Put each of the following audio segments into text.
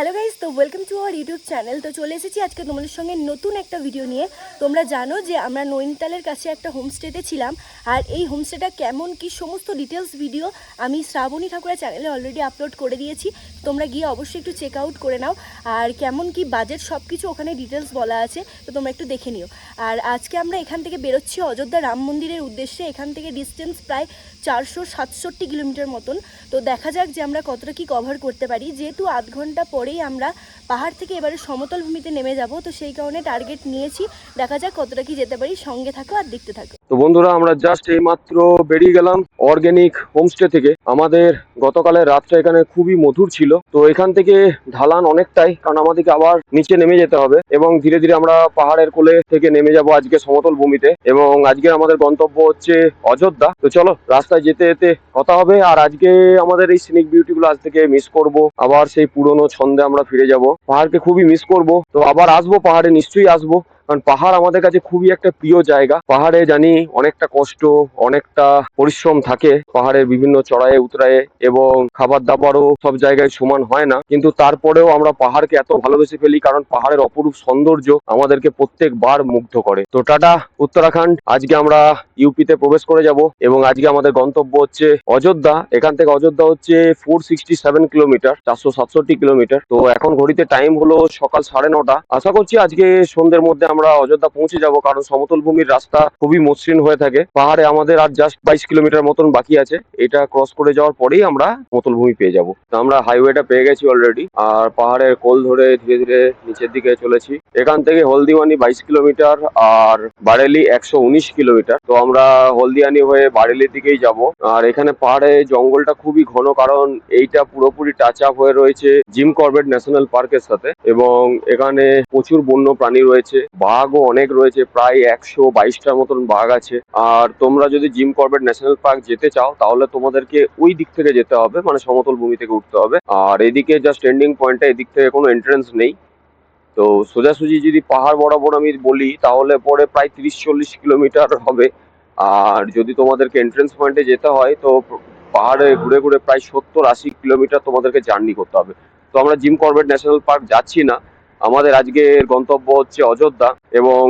Hello guys তো welcome to our YouTube channel তো চলে এসেছি আজকে তোমাদের সঙ্গে নতুন একটা ভিডিও নিয়ে। তোমরা জানো যে আমরা নৈনিতালের কাছে একটা হোমস্টেতে ছিলাম, আর এই হোমস্টেটা কেমন, কি সমস্ত ডিটেলস ভিডিও আমি শ্রাবণী ঠাকুরের চ্যানেলে অলরেডি আপলোড করে দিয়েছি। তোমরা গিয়ে অবশ্যই একটু চেক আউট করে নাও। আর কেমন, কি বাজেট সব কিছু ওখানে ডিটেলস বলা আছে, তো তোমরা একটু দেখে নিও। আর আজকে আমরা এখান থেকে বেরোচ্ছি অযোধ্যা রাম মন্দিরের উদ্দেশ্যে। এখান থেকে ডিস্টেন্স প্রায় চারশো সাতষট্টি কিলোমিটার মতন। তো দেখা যাক যে আমরা কতটা কি কভার করতে পারি। যেহেতু আধ ঘণ্টা পরেই আমরা পাহাড় থেকে এবারে সমতল ভূমিতে নেমে যাব। তো সেই কারণে টার্গেট নিয়েছি। দেখা যাক কতটা কি যেতে পারি, সঙ্গে থাকো আর দেখতে থাকো। তো বন্ধুরা, আমরা জাস্ট এই মাত্র বেরিয়ে গেলাম অর্গ্যানিক হোমস্টে থেকে। আমাদের গতকালের রাতটা এখানে খুবই মধুর ছিল। তো এখান থেকে ঢালান অনেকটাই, কারণ আমাদেরকে আবার নিচে নেমে যেতে হবে এবং ধীরে ধীরে আমরা পাহাড়ের কোলে থেকে নেমে যাব আজকে সমতল ভূমিতে এবং আজকে আমাদের গন্তব্য হচ্ছে অযোধ্যা। তো চলো, রাস্তায় যেতে যেতে কথা হবে। আর আজকে আমাদের এই সিনিক বিউটি গুলো আজ থেকে মিস করব। আবার সেই পুরনো ছন্দে আমরা ফিরে যাব। পাহাড়কে খুবই মিস করব। তো আবার আসব পাহাড়ে নিশ্চয়ই আসব। কারণ পাহাড় আমাদের কাছে খুবই একটা প্রিয় জায়গা। পাহাড়ে জানি অনেকটা কষ্ট, অনেকটা পরিশ্রম থাকে পাহাড়ের বিভিন্ন চড়াইয়ে উতরায়ে এবং খাবার দাবারও সব জায়গায় সমান হয় না। কিন্তু তারপরেও আমরা পাহাড়কে এত ভালোবেসে ফেলি কারণ পাহাড়ের অপরূপ সৌন্দর্য আমাদেরকে প্রত্যেকবার মুগ্ধ করে। তো টাটা, উত্তরাখণ্ড। আজকে আমরা ইউপিতে প্রবেশ করে যাব এবং আজকে আমাদের গন্তব্য হচ্ছে অযোধ্যা। এখান থেকে অযোধ্যা হচ্ছে ফোর সিক্সটি সেভেন কিলোমিটার, চারশো সাতষট্টি কিলোমিটার। তো এখন ঘড়িতে টাইম হলো সকাল সাড়ে নটা। আশা করছি আজকে সন্ধ্যের মধ্যে আমরা অযোধ্যা পৌঁছে যাব, কারণ সমতল ভূমির রাস্তা খুবই মসৃণ হয়ে থাকে। পাহাড়ে আমাদের আর জাস্ট বাইশ কিলোমিটার মতন বাকি আছে। এটা ক্রস করে যাওয়ার পরেই আমরা সমতল ভূমি পেয়ে যাব। তো আমরা হাইওয়েটা পেয়ে গেছি অলরেডি আর পাহাড়ের কোল ধরে ধীরে ধীরে নিচের দিকে চলেছি। এখান থেকে হলদিওয়ানি বাইশ কিলোমিটার আর বারেলি একশো উনিশ কিলোমিটার। তো আমরা হলদিয়ানি হয়ে বারেলির দিকেই যাব। আর এখানে পাহাড়ে জঙ্গলটা খুবই ঘন, কারণ এইটা পুরোপুরি টাচ আপ হয়ে রয়েছে জিম করবেট ন্যাশনাল পার্কের সাথে। এবং এখানে প্রচুর বন্য প্রাণী রয়েছে। বাঘও অনেক রয়েছে, প্রায় একশো বাইশটার মতন বাঘ আছে। আর তোমরা যদি জিম করবেট ন্যাশনাল পার্ক যেতে চাও, তাহলে তোমাদেরকে ওই দিক থেকে যেতে হবে মানে সমতল ভূমি থেকে উঠতে হবে। আর এদিকে জাস্ট এন্ডিং পয়েন্টে এদিক থেকে কোনো এন্ট্রেন্স নেই। তো সোজাসুজি যদি পাহাড় বরাবর আমি বলি, তাহলে পরে প্রায় তিরিশ চল্লিশ কিলোমিটার হবে। আর যদি তোমাদেরকে এন্ট্রেন্স পয়েন্টে যেতে হয়, তো পাহাড়ে ঘুরে ঘুরে প্রায় সত্তর আশি কিলোমিটার তোমাদেরকে জার্নি করতে হবে। তো আমরা জিম করবেট ন্যাশনাল পার্ক যাচ্ছি না। আমাদের আজকের গন্তব্য হচ্ছে অযোধ্যা এবং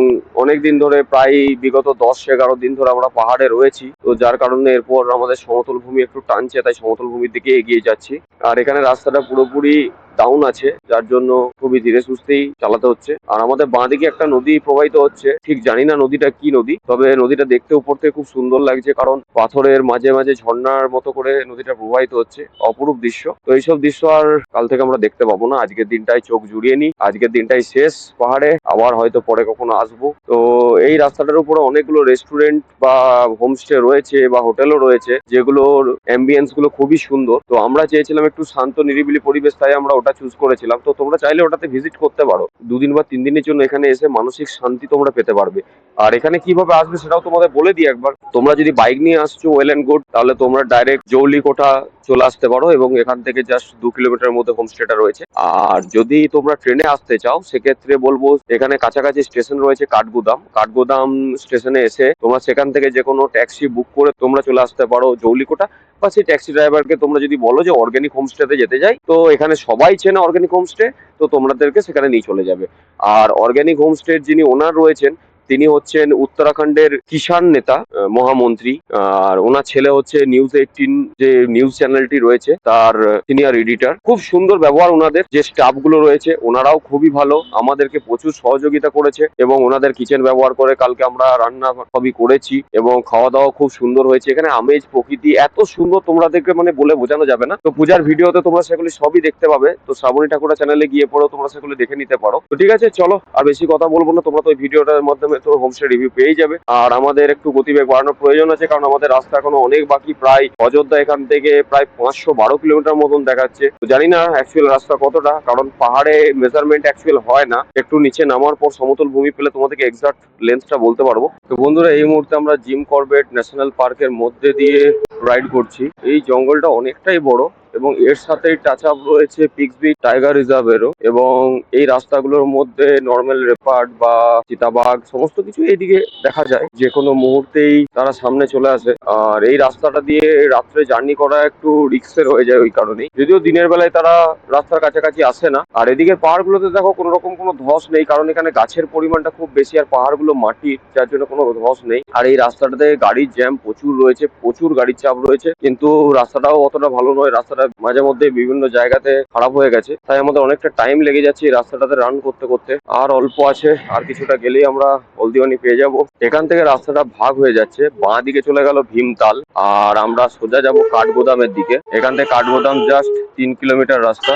অনেক দিন ধরে প্রায় বিগত দশ এগারো দিন ধরে আমরা পাহাড়ে রয়েছি। তো যার কারণে এরপর আমাদের সমতল ভূমি একটু টানছে, তাই সমতল ভূমির দিকে এগিয়ে যাচ্ছি। আর এখানে রাস্তাটা পুরোপুরি ডাউন আছে, যার জন্য খুবই ধীরে সুস্থেই চালাতে হচ্ছে। আর আমাদের বাঁদিকে একটা নদী প্রবাহিত হচ্ছে, ঠিক জানি না নদীটা কি নদী, তবে নদীটা দেখতে উপর থেকে খুব সুন্দর লাগছে, কারণ পাথরের মাঝে মাঝে ঝর্ণার মতো করে নদীটা প্রবাহিত হচ্ছে, অপরূপ দৃশ্য। তো এইসব দৃশ্য আর কাল থেকে আমরা দেখতে পাবো না। আজকের দিনটাই চোখ জুড়িয়ে নিই। আজকের দিনটাই শেষ পাহাড়ে, আবার হয়তো পরে কখনো আসব। তো এই রাস্তাটার উপরে অনেকগুলো রেস্টুরেন্ট বা হোমস্টে রয়েছে বা হোটেলও রয়েছে, যেগুলোর অ্যাম্বিয়েন্সগুলো খুবই সুন্দর। তো আমরা চেয়েছিলাম একটু শান্ত, নিরিবিলি পরিবেশ, তাই আমরা ওটা চুজ করেছিলাম, তো তোমরা চাইলে ওটাতে ভিজিট করতে পারো। দুদিন বা তিন দিনের জন্য এখানে এসে মানসিক শান্তি তোমরা পেতে পারবে। আর এখানে কীভাবে আসবে সেটাও তোমাদের বলে দিই একবার। তোমরা যদি বাইক নিয়ে আসছো ওয়েল অ্যান্ড গুড তাহলে তোমরা ডাইরেক্ট জৌলিকোঠা চলে আসতে পারো এবং এখান থেকে জাস্ট দু কিলোমিটার মধ্যে হোমস্টেটা রয়েছে। আর যদি তোমরা ট্রেনে আসতে চাও, সেক্ষেত্রে বলব এখানে কাছাকাছি স্টেশন রয়েছে কাঠগুদাম। কাঠগুদাম স্টেশনে এসে তোমরা সেখান থেকে যে কোনো ট্যাক্সি বুক করে তোমরা চলে আসতে পারো জৌলিকোটা। বা সেই ট্যাক্সি ড্রাইভারকে তোমরা যদি বলো যে অর্গ্যানিক হোমস্টেতে যেতে যাই, তো এখানে সবাই চেনে অর্গ্যানিক হোমস্টে তো তোমাদেরকে সেখানে নিয়ে চলে যাবে। আর অর্গ্যানিক হোমস্টের যিনি ওনার রয়েছেন তিনি হচ্ছেন উত্তরাখণ্ডের কিষাণ নেতা মহামন্ত্রী আর ওনার ছেলে হচ্ছে নিউজ এইটিন যে নিউজ চ্যানেলটি রয়েছে, তার সিনিয়র এডিটর খুব সুন্দর ব্যবহার ওনাদের, যে স্টাফগুলো রয়েছে, ওনারাও খুবই ভালো, আমাদেরকে প্রচুর সহযোগিতা করেছে, এবং ওনাদের কিচেন ব্যবহার করে কালকে আমরা রান্না সবই করেছি, এবং খাওয়া দাওয়া খুব সুন্দর হয়েছে। এখানে আমেজ প্রকৃতি, এত সুন্দর তোমাদেরকে মানে বলে বোঝানো যাবে না। তো পূজার ভিডিওতে তোমরা সেগুলি সবই দেখতে পাবে। তো শ্রাবণী ঠাকুরা চ্যানেলে গিয়ে পড়ো, তোমরা সেগুলি দেখে নিতে পারো। তো ঠিক আছে, চলো, আর বেশি কথা বলব না, তোমরা তো ভিডিওটার মাধ্যমে তো হোমস্টে রিভিউ পেয়ে যাবে। আর আমাদের একটু গতিবেগ বাড়ানোর প্রয়োজন আছে, কারণ আমাদের রাস্তা এখনও অনেক বাকি। প্রায় অযোধ্যা এখান থেকে প্রায় পাঁচশো বারো কিলোমিটার মতন দেখাচ্ছে। তো জানি না অ্যাকচুয়াল রাস্তা কতটা, কারণ পাহাড়ে মেজারমেন্ট অ্যাকচুয়াল হয় না। একটু নিচে নামার পর সমতল ভূমি পেলে তোমাদেরকে এক্সাক্ট লেন্থটা বলতে পারব। তো বন্ধুরা, এই মুহূর্তে আমরা জিম করবেট ন্যাশনাল পার্কের মধ্যে দিয়ে রাইড করছি। এই জঙ্গলটা অনেকটাই বড়। এবং এর সাথেই টাচ আপ রয়েছে পিক্সবি টাইগার রিজার্ভেরও এবং এই রাস্তাগুলোর মধ্যে নর্মাল রেপার্ট বা চিতাবাঘ সমস্ত কিছু এইদিকে দেখা যায়। যে কোনো মুহূর্তেই তারা সামনে চলে আসে। আর এই রাস্তাটা দিয়ে রাত্রে জার্নি করা একটু রিক্সের হয়ে যায় ওই কারণেই। যদিও দিনের বেলায় তারা রাস্তার কাছাকাছি আসে না। আর এদিকে পাহাড়গুলোতে দেখো, কোনো রকম কোনো ধস নেই, কারণ এখানে গাছের পরিমাণটা খুব বেশি আর পাহাড়গুলো মাটির, যার জন্য কোনো ধস নেই। আর এই রাস্তাটাতে গাড়ির জ্যাম প্রচুর রয়েছে, প্রচুর গাড়ির চাপ রয়েছে। কিন্তু রাস্তাটাও অতটা ভালো নয়। রাস্তাটা মাঝে মধ্যে বিভিন্ন জায়গাতে খারাপ হয়ে গেছে। তাই আমাদের অনেকটা টাইম লেগে যাচ্ছে এই রাস্তাটাতে রান করতে করতে। আর অল্প আছে, আর কিছুটা গেলেই আমরা হলদিওয়ানি পেয়ে যাব। এখান থেকে রাস্তাটা ভাগ হয়ে যাচ্ছে, বাঁ দিকে চলে গেল ভীমতাল। আর আমরা সোজা যাব কাঠগোদামের দিকে। এখান থেকে কাঠগোদাম জাস্ট তিন কিলোমিটার রাস্তা।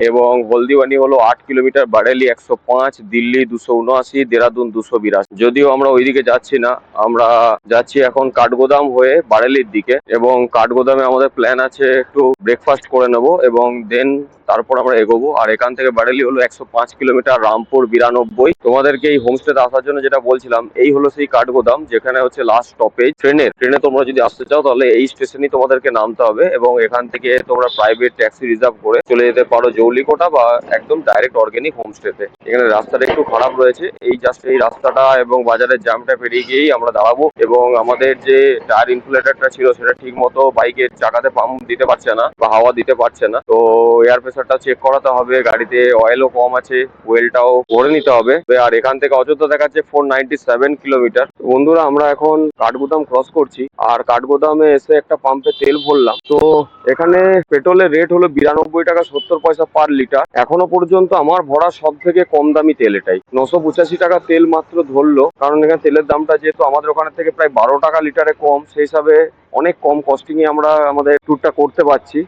এবং হলদিবানি হলো আট কিলোমিটার, বারেলি একশো পাঁচ, দিল্লি দুশো উনআশি, দেরাদুন দুশো বিরাশি। যদিও আমরা ওইদিকে যাচ্ছি না, আমরা যাচ্ছি এখন কাঠগোদাম হয়ে বারেলির দিকে এবং কাঠগোদামে আমাদের প্ল্যান আছে একটু ব্রেকফাস্ট করে নেব এবং দেন তারপর আমরা এগোবো। আর এখান থেকে বারেলি হলো একশো পাঁচ কিলোমিটার, রামপুর বিরানব্বই। তোমাদেরকে এই হোমস্টেতে আসার জন্য যেটা বলছিলাম, এই হলো সেই কাঠগোদাম, যেখানে হচ্ছে লাস্ট স্টপেজ ট্রেনের। ট্রেনে তোমরা যদি আসতে চাও তাহলে এই স্টেশনই তোমাদেরকে নামতে হবে এবং এখান থেকে তোমরা প্রাইভেট ট্যাক্সি রিজার্ভ করে চলে যেতে পারো। জৌলিকোটা বা একদম ডাইরেক্ট অর্গানিক হোমস্টেতে এখানে রাস্তাটা একটু খারাপ রয়েছে। এই জাস্ট এই রাস্তাটা এবং বাজারের জ্যামটা পেরিয়ে গিয়েই আমরা দাঁড়াবো এবং আমাদের যে টায়ার ইনফ্লেটারটা ছিল সেটা ঠিক মতো বাইকের চাকাতে পাম্প দিতে পারছে না বা হাওয়া দিতে পারছে না। তো এয়ার প্রেসারটা চেক করাতে হবে। গাড়িতে অয়েলও কম আছে ওয়েলটাও করে নিতে হবে। আর এখান থেকে অযোধ্যা দেখাচ্ছে ফোর নাইনটি সেভেন কিলোমিটার বন্ধুরা, আমরা এখন কাঠগোদাম ক্রস করছি। আর কাঠগোদামে এসে একটা পাম্পে তেল ভরলাম। তো এখানে পেট্রোলের রেট হলো বিরানব্বই টাকা সত্তর পয়সা পার লিটার এখনও পর্যন্ত আমার ভরা সব থেকে কম দামি তেল এটাই। নশো পঁচাশি টাকা তেল মাত্র ধরলো। কারণ এখানে তেলের দামটা যেহেতু আমাদের ওখানে থেকে প্রায় বারো টাকা লিটারে কম, সেই হিসাবে অনেক কম কস্টিং এ আমরা আমাদের ট্যুরটা করতে পারছি।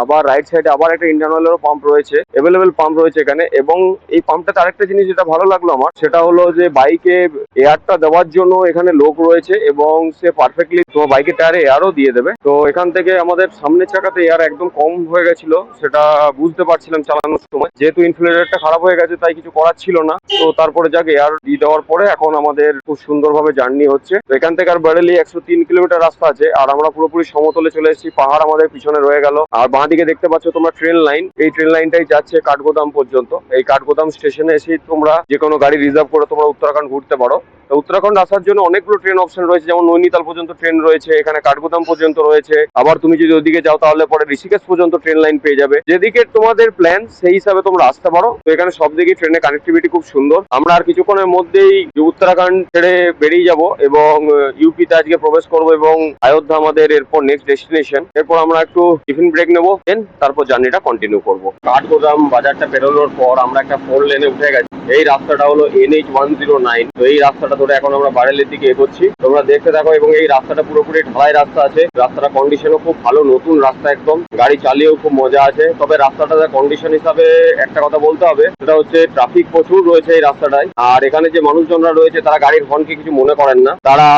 আবার রাইট সাইডে আবার একটা ইন্ডিয়ান অয়েলেরও পাম্প রয়েছে অ্যাভেলেবেল পাম্প রয়েছে এখানে। এবং এই পাম্পটাতে আরেকটা জিনিস যেটা ভালো লাগল আমার, সেটা হলো যে বাইকে এয়ারটা দেওয়ার জন্য এখানে লোক রয়েছে এবং সে পারফেক্টলি তোমার বাইকের টায়ারে এয়ারও দিয়ে দেবে। তো এখান থেকে আমাদের সামনের চাকাতে এয়ার একদম কম হয়ে গেছিল, সেটা বুঝতে পারছিলাম চালানোর সময়। যেহেতু ইনফ্লেটারটা খারাপ হয়ে গেছে, তাই কিছু করার ছিল না। তো তারপরে যাক এয়ার দিয়ে দেওয়ার পরে এখন আমাদের খুব সুন্দরভাবে জার্নি হচ্ছে। তো এখান থেকে আর বেড়েলি একশো তিন কিলোমিটার রাস্তা আছে, আর আমরা পুরোপুরি সমতলে চলে এসেছি, পাহাড় আমাদের পিছনে রয়ে গেল। আর বাঁ দিকে দেখতে পাচ্ছ তোমরা ট্রেন লাইন এই ট্রেন লাইনটাই যাচ্ছে কাঠগোদাম পর্যন্ত। এই কাঠগোদাম স্টেশনে এসেই তোমরা যে কোনো গাড়ি রিজার্ভ করে তোমরা উত্তরাখণ্ড ঘুরতে পারো। উত্তরাখণ্ড আসার জন্য অনেকগুলো ট্রেন অপশন রয়েছে, যেমন নৈনিতাল পর্যন্ত ট্রেন রয়েছে, এখানে কাঠগোদাম পর্যন্ত রয়েছে। আবার তুমি যদি ওদিকে যাও তাহলে পরে ঋষিকেশ পর্যন্ত ট্রেন লাইন পেয়ে যাবে। যেদিকে তোমাদের প্ল্যান সেই হিসাবে তোমরা আসতে পারো। তো এখানে সব দিকে ট্রেনের কানেক্টিভিটি খুব সুন্দর। আমরা আর কিছুক্ষণের মধ্যেই উত্তরাখণ্ড ছেড়ে বেরিয়ে যাব এবং ইউপিতে আজকে প্রবেশ করব এবং অযোধ্যা আমাদের এরপর নেক্সট ডেস্টিনেশন এরপর আমরা একটু টিফিন ব্রেক নেব দেন তারপর জার্নিটা কন্টিনিউ করব। কাঠগোদাম বাজারটা পেরোনোর পর আমরা একটা ফোর লেনে উঠে গেছি। এই রাস্তাটা হলো এনএইচ ওয়ান জিরো নাইন তো এই রাস্তাটা ধরে এখন আমরা বারেলের দিকে এগোচ্ছি। তোমরা দেখতে থাকো এবং এই রাস্তাটা পুরোপুরি ঢালাই রাস্তা আছে। রাস্তাটা কন্ডিশনও খুব ভালো, নতুন রাস্তা একদম। গাড়ি চালিয়েও খুব মজা আছে। তবে রাস্তাটা কন্ডিশন হিসাবে একটা কথা বলতে হবে, সেটা হচ্ছে ট্রাফিক প্রচুর রয়েছে এই রাস্তাটায়। আর এখানে যে মানুষজনরা রয়েছে, তারা গাড়ির হর্নকে কিছু মনে করেন না। তারা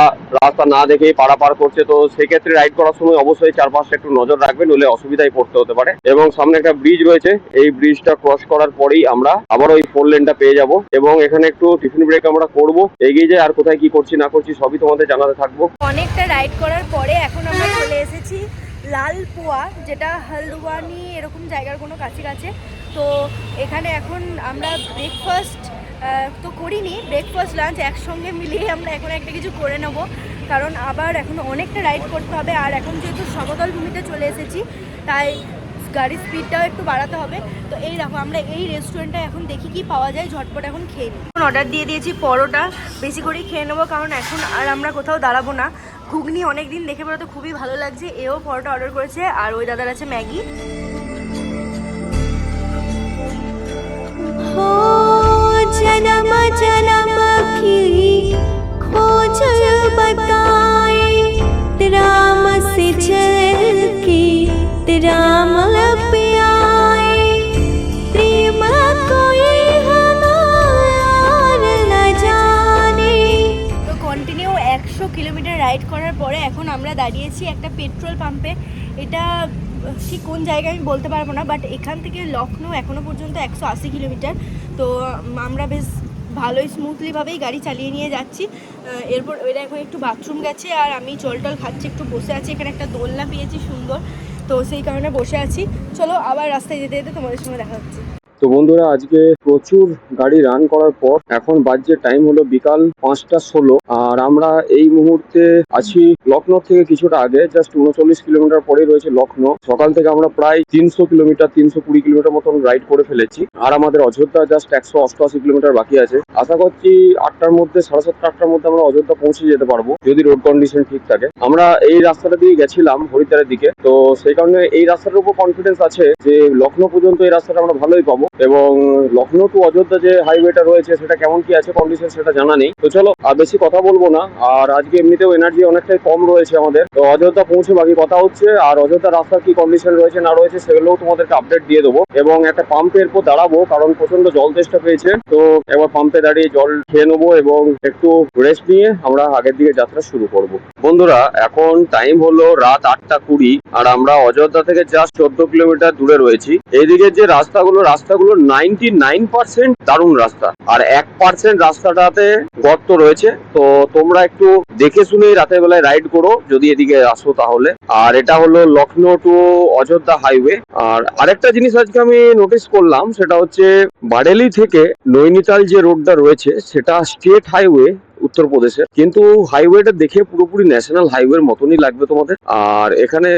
রাস্তা না দেখেই পারাপার করছে। তো সেক্ষেত্রে রাইড করার সময় অবশ্যই চারপাশে একটু নজর রাখবে নইলে অসুবিধায় পড়তে হতে পারে। এবং সামনে একটা ব্রিজ রয়েছে। এই ব্রিজটা ক্রস করার পরেই আমরা আবার ওই ফোর লেনটা পেয়ে যাব। এবং এখানে একটু টিফিন ব্রেক আমরা করব। এগিয়ে যাই আর কোথায় কি করছি, না করছি, সবই তোমাদের জানাতে থাকব। অনেকটা রাইড করার পরে এখন আমরা চলে এসেছি লালপুয়া, যেটা হালদুয়ানি এরকম জায়গার কোনো কাছে কাছে তো এখানে এখন আমরা ব্রেকফাস্ট তো করিনি ব্রেকফাস্ট লাঞ্চ একসঙ্গে মিলিয়ে আমরা এখন একটা কিছু করে নেব। কারণ আবার এখন অনেকটা রাইড করতে হবে। আর এখন যেহেতু সমতল ভূমিতে চলে এসেছি, তাই গাড়ির স্পিডটাও একটু বাড়াতে হবে। তো এই দেখো, আমরা এই রেস্টুরেন্টটা এখন দেখি কি পাওয়া যায়, ঝটপট এখন খেয়ে নিই। অর্ডার দিয়ে দিয়েছি পরোটা, বেশি করেই খেয়ে নেব, কারণ এখন আর আমরা কোথাও দাঁড়াবো না। ঘুগনি অনেক দিন দেখে পড়া তো খুবই ভালো লাগছে, এও পরোটা অর্ডার করেছে, আর ওই দাদার আছে ম্যাগি। জনম জনম আমরা দাঁড়িয়েছি একটা পেট্রোল পাম্পে। এটা, ঠিক কোন জায়গায় আমি বলতে পারব না বাট এখান থেকে লখনৌ এখনও পর্যন্ত একশো আশি কিলোমিটার। তো, আমরা বেশ ভালোই স্মুথলিভাবেই গাড়ি চালিয়ে নিয়ে যাচ্ছি। এরপর ওইটা এখন একটু বাথরুম গেছে, আর আমি জল টল খাচ্ছি, একটু বসে আছি। এখানে একটা দোলনা পেয়েছি, সুন্দর। তো সেই কারণে বসে আছি। চলো আবার রাস্তায় যেতে যেতে তোমাদের সঙ্গে দেখা হচ্ছে। তো বন্ধুরা, আজকে প্রচুর গাড়ি রান করার পর এখন বাজে টাইম হলো বিকাল পাঁচটা ষোলো। আর আমরা এই মুহূর্তে আছি লখনৌ থেকে কিছুটা আগে জাস্ট উনচল্লিশ কিলোমিটার পরে রয়েছে লখনৌ। সকাল থেকে আমরা প্রায় তিনশো কিলোমিটার, তিনশো কুড়ি কিলোমিটার মতন রাইড করে ফেলেছি। আর আমাদের অযোধ্যা জাস্ট একশো অষ্টআশি কিলোমিটার বাকি আছে। আশা করছি আটটার মধ্যে, সাড়ে সাতটা আটটার মধ্যে আমরা অযোধ্যা পৌঁছে যেতে পারব, যদি রোড কন্ডিশন ঠিক থাকে। আমরা এই রাস্তাটা দিয়ে গেছিলাম হরিদ্বারের দিকে, তো সেই কারণে এই রাস্তাটার উপর কনফিডেন্স আছে যে লখনৌ পর্যন্ত এই রাস্তাটা আমরা ভালোই পাবো। এবং লখনৌ টু অযোধ্যা যে হাইওয়েটা রয়েছে, সেটা কেমন কি আছে কন্ডিশন সেটা জানা নেই। তো চলো, আর বেশি কথা বলব না। আর আজকে এমনিতেও এনার্জি অনেকটাই কম রয়েছে আমাদের। তো অযোধ্যা পৌঁছে বাকি কথা হচ্ছে, আর অযোধ্যা রাস্তার কি কন্ডিশন রয়েছে, না রয়েছে, সেগুলোও তোমাদেরকে আপডেট দিয়ে দেবো। এবং একটা পাম্পের উপর দাঁড়াবো, কারণ প্রচণ্ড জল তেষ্টা পেয়েছে। তো একবার পাম্পে দাঁড়িয়ে জল খেয়ে নেব এবং একটু রেস্ট নিয়ে আমরা আগের দিকে যাত্রা শুরু করব। বন্ধুরা, এখন টাইম হলো রাত আটটা কুড়ি, আর আমরা অযোধ্যা থেকে জাস্ট চোদ্দ কিলোমিটার দূরে রয়েছি। এইদিকে যে রাস্তাগুলো রাস্তাগুলো নাইনটি নাইন পার্সেন্ট দারুণ রাস্তা। আর এক পার্সেন্ট রাস্তাটাতে গর্ত রয়েছে। তো তোমরা একটু দেখে শুনেই রাতের বেলায় রাইড করো, যদি এদিকে আসো তাহলে। আর এটা হলো লখনৌ টু অযোধ্যা হাইওয়ে আর আরেকটা জিনিস আজকে আমি নোটিস করলাম, সেটা হচ্ছে বারেলি থেকে নৈনিতাল যে রোডটা রয়েছে, সেটা স্টেট হাইওয়ে উত্তরপ্রদেশের। কিন্তু হাইওয়েটা দেখে পুরোপুরি ন্যাশনাল হাইওয়ের মতনই লাগবে তোমাদের। আর এখানে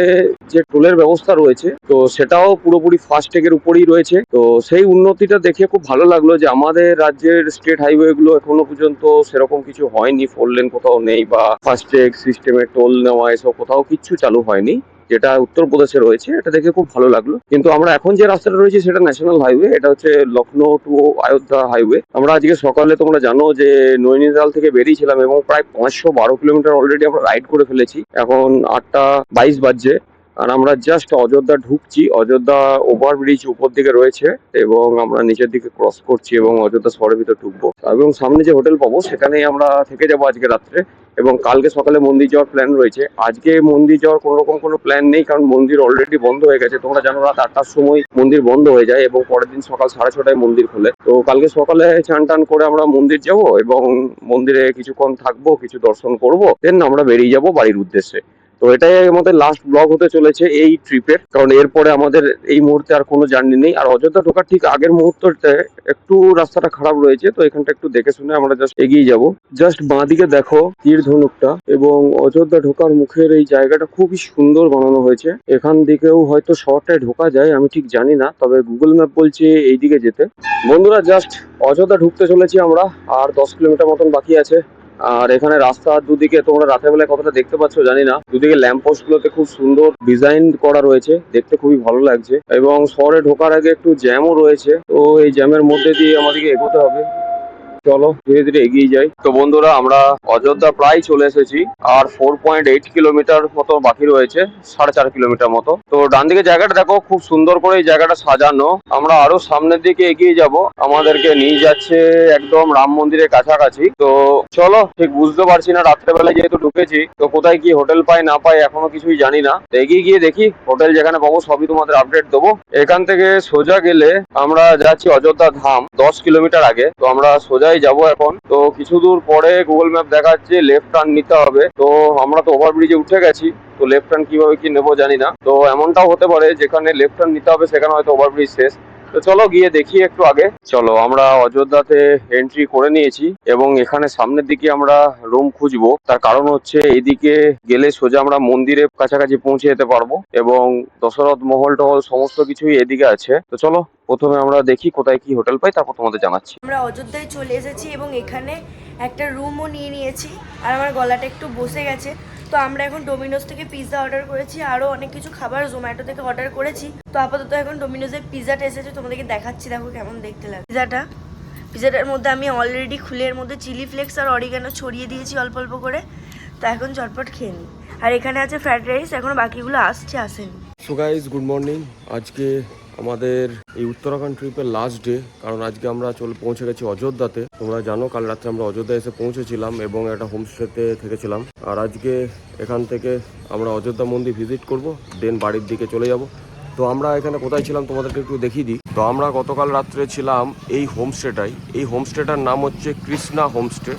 যে টোলের ব্যবস্থা রয়েছে, তো সেটাও পুরোপুরি ফাস্ট্যাগের উপরেই রয়েছে। তো সেই উন্নতিটা দেখে খুব ভালো লাগল যে আমাদের রাজ্যের স্টেট হাইওয়ে গুলো এখনও পর্যন্ত সেরকম কিছু হয়নি। ফোর লেন কোথাও নেই বা ফাস্ট্যাগ সিস্টেমে টোল নেওয়া, এসব কোথাও কিচ্ছু চালু হয়নি। যেটা উত্তরপ্রদেশে রয়েছে, এটা দেখে খুব ভালো লাগল। কিন্তু আমরা এখন যে রাস্তাটা রয়েছে সেটা ন্যাশনাল হাইওয়ে এটা হচ্ছে লখনৌ টু অযোধ্যা হাইওয়ে আমরা আজকে সকালে তোমরা জানো যে নৈনিতাল থেকে বেরিয়েছিলাম এবং প্রায় পাঁচশো বারো কিলোমিটার অলরেডি আমরা রাইড করে ফেলেছি। এখন আটটা বাইশ বাজছে। আর আমরা জাস্ট অযোধ্যা ঢুকছি, অযোধ্যা ওভার ব্রিজ উপর দিকে রয়েছে এবং আমরা নিচের দিকে ক্রস করছি এবং অযোধ্যা শহরের ভিতরে ঢুকবো। এবং সামনে যে হোটেল পাবো, সেখানেই আমরা থেকে যাব আজকে রাত্রে এবং কালকে সকালে মন্দির যাওয়ার প্ল্যান রয়েছে। আজকে মন্দির যাওয়ার কোনো রকম কোনো প্ল্যান নেই কারণ মন্দির অলরেডি বন্ধ হয়ে গেছে। তোমরা জানো রাত আটটার সময় মন্দির বন্ধ হয়ে যায় এবং পরের দিন সকাল সাড়ে ছটায় মন্দির খোলে। তো কালকে সকালে চান টান করে আমরা মন্দির যাব এবং মন্দিরে কিছুক্ষণ থাকব, কিছু দর্শন করব দেন আমরা বেরিয়ে যাব বাড়ির উদ্দেশ্যে। তো এটাই আমাদের লাস্ট ব্লগ হতে চলেছে এই ট্রিপের কারণ এরপরে আমাদের এই মুহূর্তে আর কোনো জার্নি নেই। আর অযোধ্যা ঢোকার ঠিক আগের মুহূর্ততে একটু রাস্তাটা খারাপ রয়েছে, তো এখানটা একটু দেখে শুনে আমরা জাস্ট এগিয়ে যাব। জাস্ট বাঁদিকে দেখো তীর ধনুকটা এবং অযোধ্যা ঢোকার মুখের এই জায়গাটা খুবই সুন্দর বানানো হয়েছে। এখান দিকেও হয়তো শহরটায় ঢোকা যায়, আমি ঠিক জানি না, তবে গুগল ম্যাপ বলছে এইদিকে যেতে। বন্ধুরা জাস্ট অযোধ্যা ঢুকতে চলেছি আমরা, আর দশ কিলোমিটার মতন বাকি আছে। আর এখানে রাস্তার দুদিকে তোমরা রাতের বেলায় কতটা দেখতে পাচ্ছ জানি না। দুদিকে ল্যাম্প পোস্ট গুলোতে খুব সুন্দর ডিজাইন করা রয়েছে, দেখতে খুবই ভালো লাগছে। এবং শহরে ঢোকার আগে একটু জ্যামও রয়েছে। তো এই জ্যামের মধ্যে দিয়ে আমাদেরকে এগোতে হবে। চলো, ধীরে ধীরে এগিয়ে যাই। তো বন্ধুরা, আমরা অযোধ্যা প্রায় চলে এসেছি, আর ফোর পয়েন্ট এইট কিলোমিটার মতো বাকি রয়েছে, সাড়ে চার কিলোমিটার মতো। তো ডান দিকে জায়গাটা দেখো, খুব সুন্দর করে এই জায়গাটা সাজানো। আমরা আরও সামনের দিকে এগিয়ে যাব। আমাদেরকে নিয়ে যাচ্ছে একদম রাম মন্দিরের কাছাকাছি। তো চলো, ঠিক বুঝতে পারছি না, রাত্রেবেলায় যেহেতু ঢুকেছি, তো কোথায় কি হোটেল পাই, না পাই, এখনও কিছুই জানি না। তো এগিয়ে গিয়ে দেখি, হোটেল যেখানে পাবো, সবই তোমাদের আপডেট দেবো। এখান থেকে সোজা গেলে আমরা যাচ্ছি অযোধ্যা ধাম, দশ কিলোমিটার আগে। তো আমরা সোজাই যাব এখন? তো কিছু দূর পরে গুগল ম্যাপ দেখাচ্ছে লেফট টার্ন নিতে হবে। তো আমরা তো ওভারব্রিজে উঠে গেছি, তো লেফট টার্ন কীভাবে কি নেব জানি না। তো এমনটাও হতে পারে, যেখানে লেফট টার্ন নিতে হবে, সেখানে হয়তো ওভারব্রিজ শেষ। তো চলো গিয়ে দেখি একটু আগে। চলো, আমরা অযোধ্যাতে এন্ট্রি করে নিয়েছি এবং এখানে সামনের দিকে আমরা রুম খুঁজবো। তার কারণ হচ্ছে এদিকে গেলে সোজা আমরা মন্দিরের কাছাকাছি পৌঁছে যেতে পারব এবং দশরথ মহল টহল সমস্ত কিছুই এদিকে আছে। তো চলো, প্রথমে আমরা দেখি কোথায় কি হোটেল পাই, তারপর তোমাদের জানাচ্ছি। আমরা অযোধ্যায় চলে এসেছি এবং এখানে একটা রুমও নিয়ে নিয়েছি। আর আমার গলাটা একটু বসে গেছে। তো আমরা এখন ডোমিনোজ থেকে পিৎজা অর্ডার করেছি আরও অনেক কিছু খাবার জোম্যাটো থেকে অর্ডার করেছি। তো আপাতত এখন ডোমিনোজের পিৎজাটা এসেছে, তোমাদেরকে দেখাচ্ছি, দেখো কেমন দেখতে লাগে। পিৎজাটা পিৎজাটার মধ্যে আমি অলরেডি খুলে এর মধ্যে চিলি ফ্লেক্স আর অরিগানো ছড়িয়ে দিয়েছি অল্প অল্প করে। তো এখন চটপট খেয়ে নিই। আর এখানে আছে ফ্রাইড রাইস এখন বাকিগুলো আসছে, আসেনি। সো গাইজ গুড মর্নিং আজকে আমাদের এই উত্তরাখণ্ড ট্রিপের লাস্ট ডে কারণ আজকে আমরা চলে পৌঁছে গেছি অযোধ্যাতে। তোমরা জানো, কাল রাত্রে আমরা অযোধ্যা এসে পৌঁছেছিলাম এবং একটা হোমস্টেতে থেকেছিলাম। আর আজকে এখান থেকে আমরা অযোধ্যা মন্দির ভিজিট করব দেন বাড়ির দিকে চলে যাব। তো আমরা এখানে কোথায় ছিলাম তোমাদেরকে একটু দেখিয়ে দিই। তো আমরা গতকাল রাত্রে ছিলাম এই হোমস্টেটাই এই হোমস্টেটার নাম হচ্ছে কৃষ্ণা হোমস্টে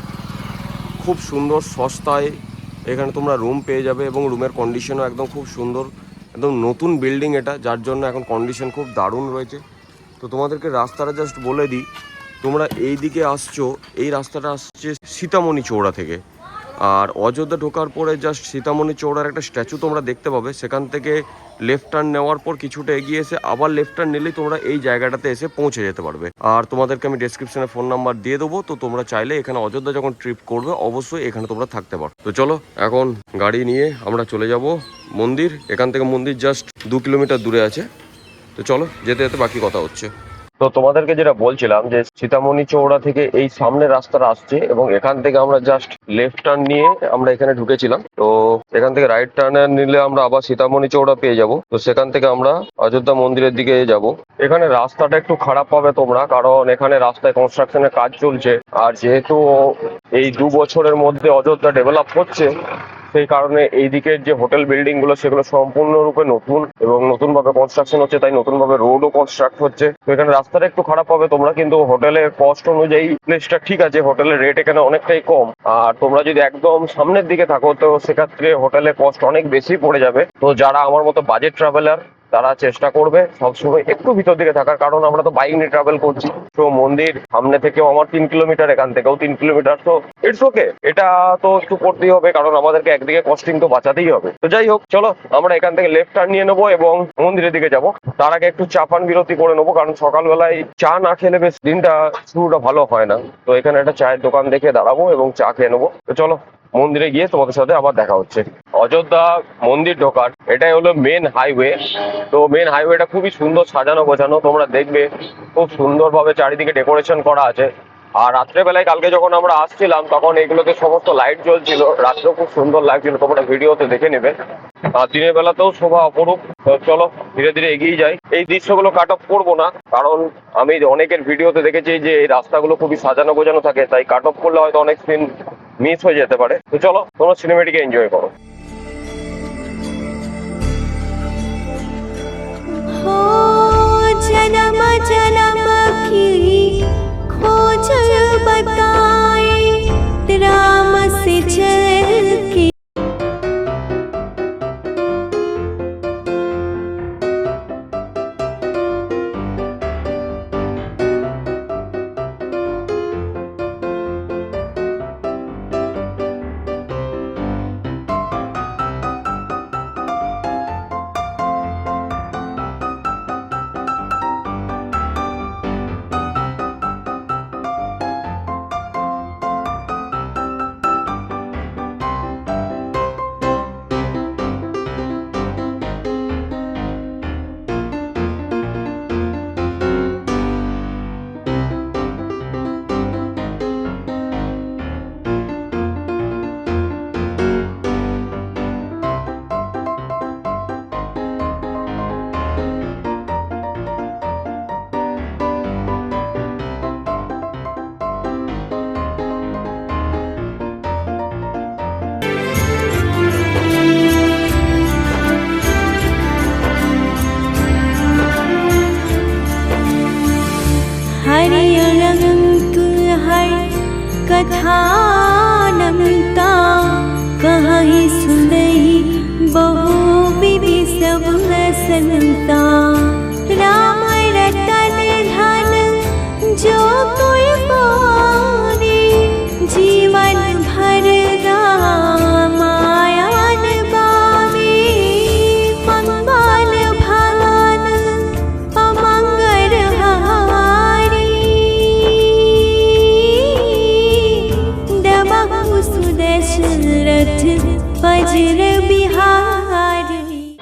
খুব সুন্দর, সস্তায়। এখানে তোমরা রুম পেয়ে যাবে এবং রুমের কন্ডিশনও একদম খুব সুন্দর। একদম নতুন বিল্ডিং এটা, যার জন্য এখন কন্ডিশন খুব দারুণ রয়েছে। তো তোমাদেরকে রাস্তাটা জাস্ট বলে দিই, তোমরা এই দিকে আসছো, এই রাস্তাটা আসছে সীতামণি চৌড়া থেকে। আর অযোধ্যা ঢোকার পরে জাস্ট সীতামণি চৌড়ার একটা স্ট্যাচু তোমরা দেখতে পাবে। সেখান থেকে লেফট টার্ন নেওয়ার পর কিছুটা এগিয়ে এসে আবার লেফট টার্ন নিলেই তোমরা এই জায়গাটাতে এসে পৌঁছে যেতে পারবে। আর তোমাদেরকে আমি ডেসক্রিপশনে ফোন নাম্বার দিয়ে দেবো, তো তোমরা চাইলে এখানে অযোধ্যা যখন ট্রিপ করবে, অবশ্যই এখানে তোমরা থাকতে পারো। তো চলো, এখন গাড়ি নিয়ে আমরা চলে যাব মন্দির। এখান থেকে মন্দির জাস্ট দু কিলোমিটার দূরে আছে। তো চলো, যেতে যেতে বাকি কথা হচ্ছে। তো তোমাদেরকে যেটা বলছিলাম যে সীতামণি চৌড়া থেকে এই সামনে রাস্তাটা আসছে এবং এখান থেকে আমরা জাস্ট লেফট টার্ন নিয়ে আমরা এখানে ঢুকেছিলাম। তো এখান থেকে রাইট টার্ন নিলে আমরা আবার সীতামণি চৌড়া পেয়ে যাব। তো সেখান থেকে আমরা অযোধ্যা মন্দিরের দিকে যাব। এখানে রাস্তাটা একটু খারাপ পাবে তোমরা, কারণ এখানে রাস্তায় কনস্ট্রাকশনের কাজ চলছে। আর যেহেতু এই দু বছরের মধ্যে অযোধ্যা ডেভেলপ হচ্ছে সেই কারণে এই দিকের যে হোটেল বিল্ডিংগুলো, সেগুলো সম্পূর্ণরূপে নতুন এবং নতুন ভাবে কনস্ট্রাকশন হচ্ছে, তাই নতুন ভাবে রোডও কনস্ট্রাক্ট হচ্ছে। তো এখানে রাস্তাটা একটু খারাপ হবে, তোমরা কিন্তু হোটেলের কস্ট অনুযায়ী প্লেসটা ঠিক আছে, হোটেলের রেট এখানে অনেকটাই কম। আর তোমরা যদি একদম সামনের দিকে থাকো, তো সেক্ষেত্রে হোটেলের কস্ট অনেক বেশি পড়ে যাবে। তো যারা আমার মতো বাজেট ট্রাভেলার তারা চেষ্টা করবে সবসময় একটু ভিতর দিকে থাকার কারণ আমরা তো বাইক নিয়ে ট্রাভেল করছি। তো মন্দির সামনে থেকেও আমার তিন কিলোমিটার এখান থেকেও তিন কিলোমিটার তো ইটস ওকে এটা তো একটু করতেই হবে, কারণ আমাদেরকে একদিকে কস্টিং তো বাঁচাতেই হবে। তো যাই হোক, চলো আমরা এখান থেকে লেফট টার্ন নিয়ে নেব এবং মন্দিরের দিকে যাব। তার আগে একটু চা পান বিরতি করে নেব, কারণ সকালবেলায় চা না খেলে বেশ দিনটা শুরুটা ভালো হয় না। তো এখানে একটা চায়ের দোকান দেখে দাঁড়াবো এবং চা খেয়ে নেব। তো চলো মন্দিরে গিয়ে তোমাদের সাথে আবার দেখা হচ্ছে। অযোধ্যা মন্দির ঢোকার, এটাই হলো মেন হাইওয়ে তো মেন হাইওয়েটা খুবই সুন্দর সাজানো গোছানো, তোমরা দেখবে খুব সুন্দরভাবে চারিদিকে ডেকোরেশন করা আছে। আর রাত্রেবেলায় কালকে যখন আমরা আসছিলাম, তখন এগুলোতে সমস্ত লাইট জ্বলছিল, রাত্রেও খুব সুন্দর লাগছিল, তোমরা ভিডিওতে দেখে নেবে। আর দিনের বেলাতেও শোভা অপরূপ। চলো, ধীরে ধীরে এগিয়ে যাই। এই দৃশ্যগুলো কাট অফ করব না, কারণ আমি অনেকের ভিডিওতে দেখেছি যে এই রাস্তাগুলো খুবই সাজানো গোছানো থাকে, তাই কাট অফ করলে হয়তো অনেক সিন মিস হয়ে যেতে পারে। তো চলো, তোমরা সিনেমেটিকে এনজয় করো। जन्म जन्म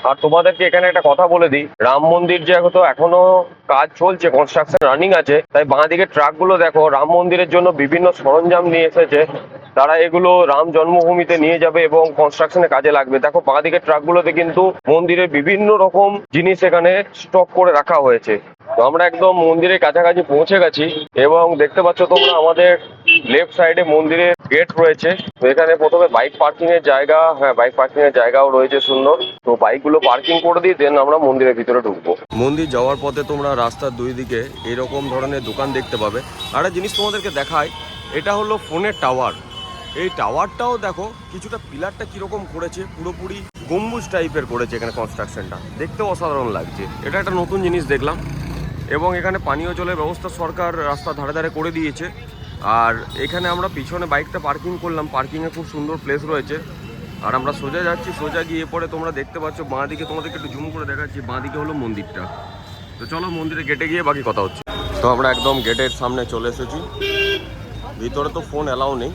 আর তোমাদেরকে এখানে একটা কথা বলে দিই। রাম মন্দির যেহেতু এখনও কাজ চলছে কনস্ট্রাকশন রানিং আছে। তাই বাঁ ট্রাকগুলো দেখো, রাম মন্দিরের জন্য বিভিন্ন সরঞ্জাম নিয়ে এসেছে। তারা এগুলো রাম জন্মভূমিতে নিয়ে যাবে এবং কনস্ট্রাকশনে কাজে লাগবে। দেখো বাঁ দিকের ট্রাকগুলোতে কিন্তু মন্দিরের বিভিন্ন রকম জিনিস এখানে স্টক করে রাখা হয়েছে। তো আমরা একদম মন্দিরের কাছাকাছি পৌঁছে গেছি এবং দেখতে পাচ্ছ তোমরা আমাদের লেফট সাইডে মন্দিরের গেট রয়েছে। তো এখানে প্রথমে বাইক পার্কিং এর জায়গা হ্যাঁ বাইক পার্কিং এর জায়গাও রয়েছে সুন্দর। তো বাইকগুলো পার্কিং করে দিয়ে দেন আমরা মন্দিরের ভিতরে ঢুকবো। মন্দির যাওয়ার পথে তোমরা রাস্তার দুই দিকে এরকম ধরনের দোকান দেখতে পাবে। একটা জিনিস তোমাদেরকে দেখায় এটা হলো ফোনের টাওয়ার এই টাওয়ারটাও দেখো, কিছুটা পিলারটা কীরকম করেছে, পুরোপুরি গম্বুজ টাইপের করেছে এখানে কনস্ট্রাকশনটা দেখতেও অসাধারণ লাগছে। এটা একটা নতুন জিনিস দেখলাম। এবং এখানে পানীয় জলের ব্যবস্থা সরকার রাস্তা ধারে ধারে করে দিয়েছে। আর এখানে আমরা পিছনে বাইকটা পার্কিং করলাম। পার্কিংয়ে খুব সুন্দর প্লেস রয়েছে। আর আমরা সোজা যাচ্ছি। সোজা গিয়ে পরে তোমরা দেখতে পাচ্ছ বাঁ দিকে তোমাদেরকে একটু জুম করে দেখাচ্ছি। বাঁ দিকে হলো মন্দিরটা। তো চলো মন্দিরে গেটে গিয়ে বাকি কথা হচ্ছে। তো আমরা একদম গেটের সামনে চলে এসেছি। ভিতরে তো ফোন অ্যালাউ নেই।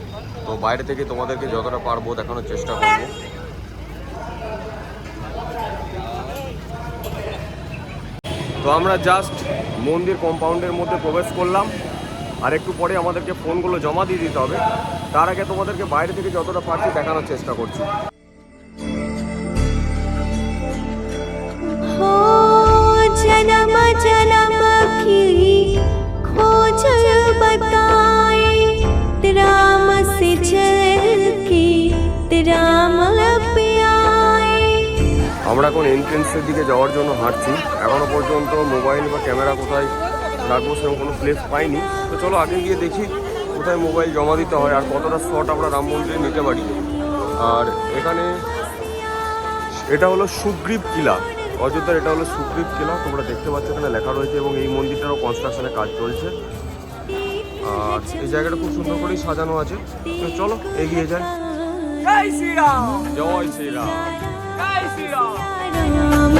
তো বাইরে থেকে তোমাদেরকে যতটা পারব দেখানোর চেষ্টা করব। তো আমরা জাস্ট মন্দির কম্পাউন্ডের মধ্যে প্রবেশ করলাম আর একটু পরে আমাদেরকে ফোনগুলো জমা দিয়ে দিতে হবে তার আগে তোমাদেরকে বাইরে থেকে যতটা পারছি দেখানোর চেষ্টা করছি हो जन्म जन्म की खोज बताए राम से আমরা এখন এন্ট্রেন্সের দিকে যাওয়ার জন্য হাঁটছি। এখনও পর্যন্ত মোবাইল বা ক্যামেরা কোথায় রাখব সেরকম কোনো প্লেস পাইনি। তো চলো আগে গিয়ে দেখি কোথায় মোবাইল জমা দিতে হয় আর কতটা শট আমরা রাম মন্দিরে নিতে পারি। আর এখানে এটা হলো সুগ্রীব কিলা। অযোধ্যার এটা হলো সুগ্রীব কিলা। তোমরা দেখতে পাচ্ছ এখানে লেখা রয়েছে এবং এই মন্দিরটারও কনস্ট্রাকশনের কাজ চলছে। আর এই জায়গাটা খুব সুন্দর করেই সাজানো আছে। তো চলো এগিয়ে যাই। জয় শ্রীরাম। राम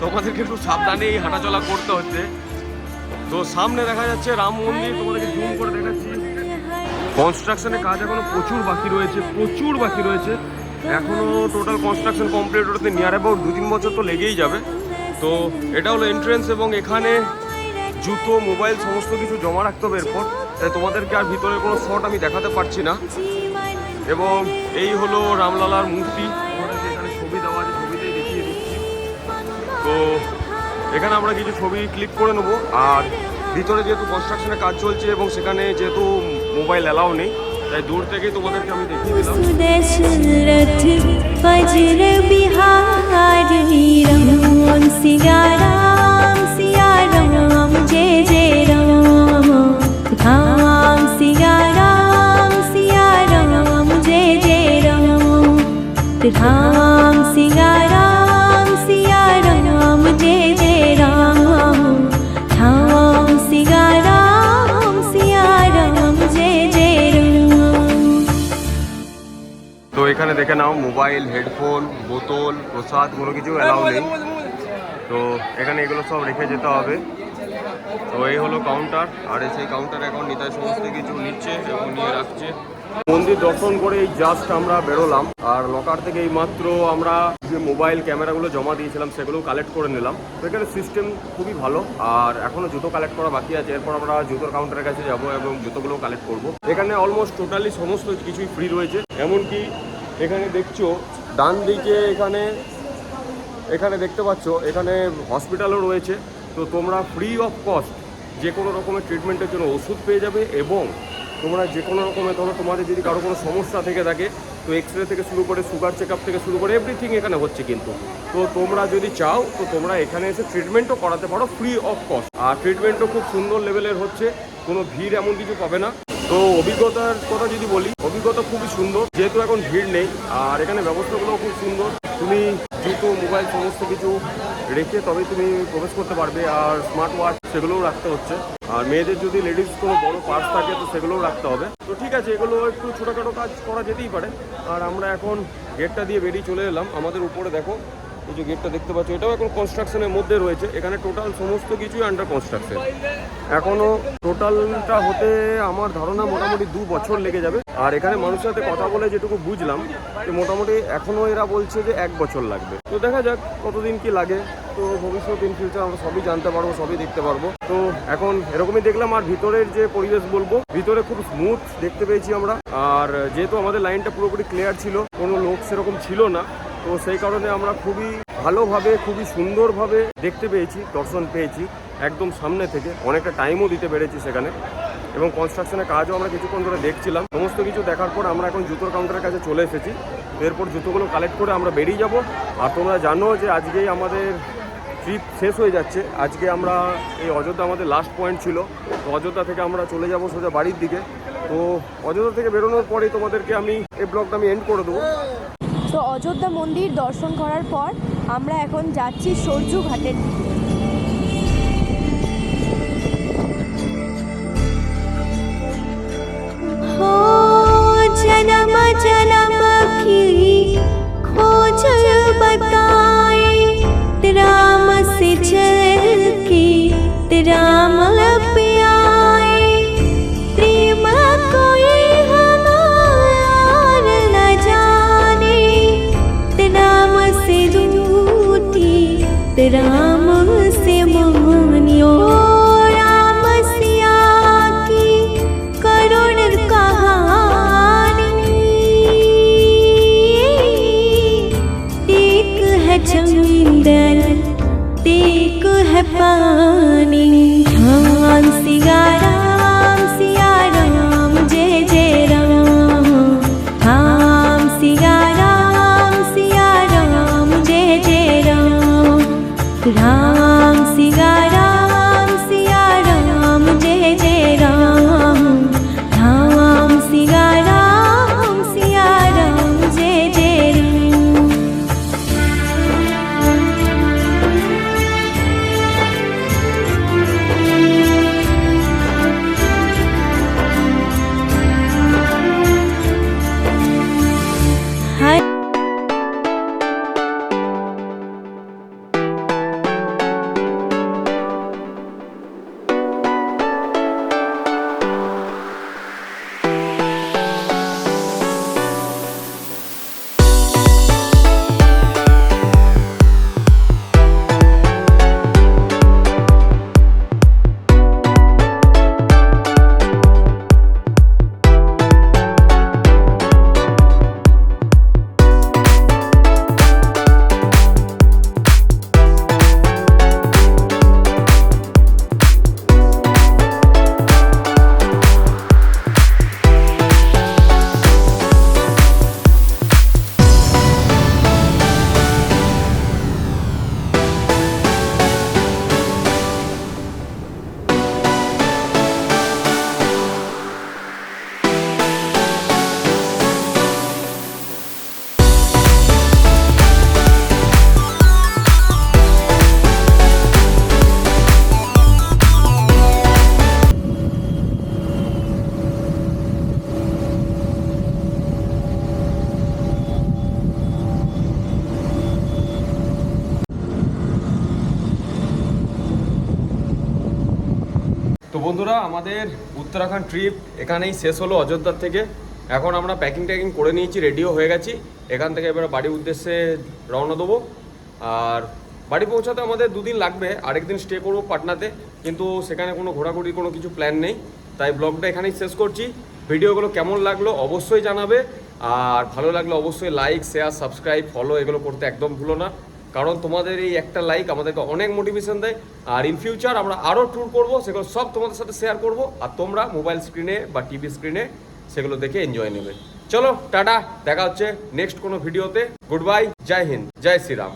তোমাদেরকে একটু সাবধানেই হাঁটাচলা করতে হচ্ছে। তো সামনে দেখা যাচ্ছে রাম মন্দির, তোমাদেরকে জুম করে দেখাচ্ছি। কনস্ট্রাকশনের কাজ এখনও প্রচুর বাকি রয়েছে, প্রচুর বাকি রয়েছে। এখনও টোটাল কনস্ট্রাকশন কমপ্লিট হতে নিয়ার অ্যাবাউট দু তিন বছর তো লেগেই যাবে। তো এটা হলো এন্ট্রেন্স এবং এখানে জুতো মোবাইল সমস্ত কিছু জমা রাখতে হবে এরপর। তাই তোমাদেরকে আর ভিতরে কোনো শট আমি দেখাতে পারছি না। এবং এই হলো রামলালার মূর্তি। তো এখানে আমরা কিছু ছবি ক্লিক করে নেব। আর ভিতরে যেহেতু কনস্ট্রাকশনের কাজ চলছে এবং সেখানে যেহেতু মোবাইল অ্যালাউ নেই, তাই দূর থেকেই তোমাদেরকে আমি দেখিয়ে দিলাম। দেখে নাও, মোবাইল, হেডফোন, বোতল, প্রসাদ, কোনো কিছু অ্যালাউ নেই। তো এখানে এগুলো সব রেখে যেতে হবে। তো এই হলো কাউন্টার আর সেই কাউন্টার এখন নিতাই সমস্ত কিছু নিচ্ছে এবং নিয়ে রাখছে। মন্দির দর্শন করে এই জাস্ট আমরা বেরোলাম, আর লকার থেকে এই মাত্র আমরা যে মোবাইল ক্যামেরাগুলো জমা দিয়েছিলাম, সেগুলো কালেক্ট করে নিলাম। তো এখানে সিস্টেম খুবই ভালো, আর এখনও জুতো কালেক্ট করা বাকি আছে। এরপর আমরা জুতোর কাউন্টারের কাছে যাব এবং জুতোগুলো কালেক্ট করব। এখানে অলমোস্ট টোটালি সমস্ত কিছুই ফ্রি রয়েছে, এমনকি এখানে দেখছ, ডান দিকে এখানে এখানে দেখতে পাচ্ছ, এখানে হসপিটালও রয়েছে। তো তোমরা ফ্রি অফ কস্ট যে কোনো রকমের ট্রিটমেন্টের জন্য ওষুধ পেয়ে যাবে এবং তোমরা যে কোনো রকমের, ধরো তোমাদের যদি কারও কোনো সমস্যা থেকে থাকে, তো এক্স রে থেকে শুরু করে সুগার চেক আপ থেকে শুরু করে এভরিথিং এখানে হচ্ছে কিন্তু। তো তোমরা যদি চাও, তো তোমরা এখানে এসে ট্রিটমেন্টও করাতে পারো ফ্রি অফ কস্ট আর ট্রিটমেন্টও খুব সুন্দর লেভেলের হচ্ছে। কোনো ভিড় এমন কিছু পাবে না। তো অভিজ্ঞতার কথা যদি বলি, অভিজ্ঞতা খুবই সুন্দর, যেহেতু এখন ভিড় নেই, আর এখানে ব্যবস্থাগুলো খুব সুন্দর। তুমি জুতো, মোবাইল, সমস্ত কিছু রেখে তবেই তুমি প্রবেশ করতে পারবে, আর স্মার্ট ওয়াচ সেগুলোও রাখতে হচ্ছে। আর মেয়েদের যদি লেডিস কোনো বড় পার্স থাকে, তো সেগুলোও রাখতে হবে। তো ঠিক আছে, এগুলো একটু ছোটোখাটো কাজ করা যেতেই পারে। আর আমরা এখন গেটটা দিয়ে বেরিয়ে চলে এলাম। আমাদের উপরে দেখো এই যে গেটটা দেখতে পাচ্ছ, এটাও এখন কনস্ট্রাকশনের মধ্যে রয়েছে। এখানে টোটাল সমস্ত কিছুই আন্ডার কনস্ট্রাকশন এখনও টোটালটা হতে আমার ধারণা মোটামুটি দু বছর লেগে যাবে। আর এখানে মানুষের সাথে কথা বলে যেটুকু বুঝলাম, যে মোটামুটি এখনও এরা বলছে যে এক বছর লাগবে। তো দেখা যাক কতদিন কি লাগে। তো ভবিষ্যৎ ইন ফিউচার আমরা সবই জানতে পারব, সবই দেখতে পারব। তো এখন এরকমই দেখলাম, আর ভিতরের যে পরিবেশ বলব, ভিতরে খুব স্মুথ দেখতে পেয়েছি আমরা। আর যেহেতু আমাদের লাইনটা পুরোপুরি ক্লিয়ার ছিল, কোনো লোক সেরকম ছিল না। তো সেই কারণে আমরা খুবই ভালোভাবে, খুবই সুন্দরভাবে দেখতে পেয়েছি, দর্শন পেয়েছি একদম সামনে থেকে। অনেকটা টাইমও দিতে পেরেছি সেখানে। এবং কনস্ট্রাকশনের কাজও আমরা কিছুক্ষণ ধরে দেখছিলাম। সমস্ত কিছু দেখার পর আমরা এখন জুতোর কাউন্টারের কাছে চলে এসেছি। এরপর জুতোগুলো কালেক্ট করে আমরা বেরিয়ে যাব। আর তোমরা জানো যে আজকেই আমাদের ট্রিপ শেষ হয়ে যাচ্ছে। আজকে আমরা এই অযোধ্যা আমাদের লাস্ট পয়েন্ট ছিল। তো অযোধ্যা থেকে আমরা চলে যাব সোজা বাড়ির দিকে। তো অযোধ্যা থেকে বেরোনোর পরেই তোমাদেরকে আমি এই ব্লগটা আমি এন্ড করে দেবো। তো অযোধ্যা মন্দির দর্শন করার পর আমরা এখন যাচ্ছি সরজু ঘাটের দিকে हो जन्म जन्म की खोज बताए राम से चल के राम বন্ধুরা, আমাদের উত্তরাখণ্ড ট্রিপ এখানেই শেষ হলো অযোধ্যার থেকে। এখন আমরা প্যাকিং ট্যাকিং করে নিয়েছি রেডিও হয়ে গেছি। এখান থেকে এবার বাড়ির উদ্দেশ্যে রওনা দেবো। আর বাড়ি পৌঁছাতে আমাদের দুদিন লাগবে, আরেকদিন স্টে করব পাটনাতে। কিন্তু সেখানে কোনো ঘোরাঘুরির কোনো কিছু প্ল্যান নেই। তাই ব্লগটা এখানেই শেষ করছি। ভিডিওগুলো কেমন লাগল অবশ্যই জানাবে। আর ভালো লাগলে অবশ্যই লাইক শেয়ার সাবস্ক্রাইব ফলো এগুলো করতে একদম ভুলো না। কারণ তোমাদের এই একটা লাইক আমাদেরকে অনেক মোটিভেশন দেয়। আর ইন ফিউচার আমরা আরও ট্যুর করব, সেগুলো সব তোমাদের সাথে শেয়ার করব। আর তোমরা মোবাইল স্ক্রিনে বা টিভি স্ক্রিনে সেগুলো দেখে এনজয় নেবে। চলো, টাটা, দেখা হচ্ছে নেক্সট কোনো ভিডিওতে গুড বাই জয় হিন্দ জয় শ্রীরাম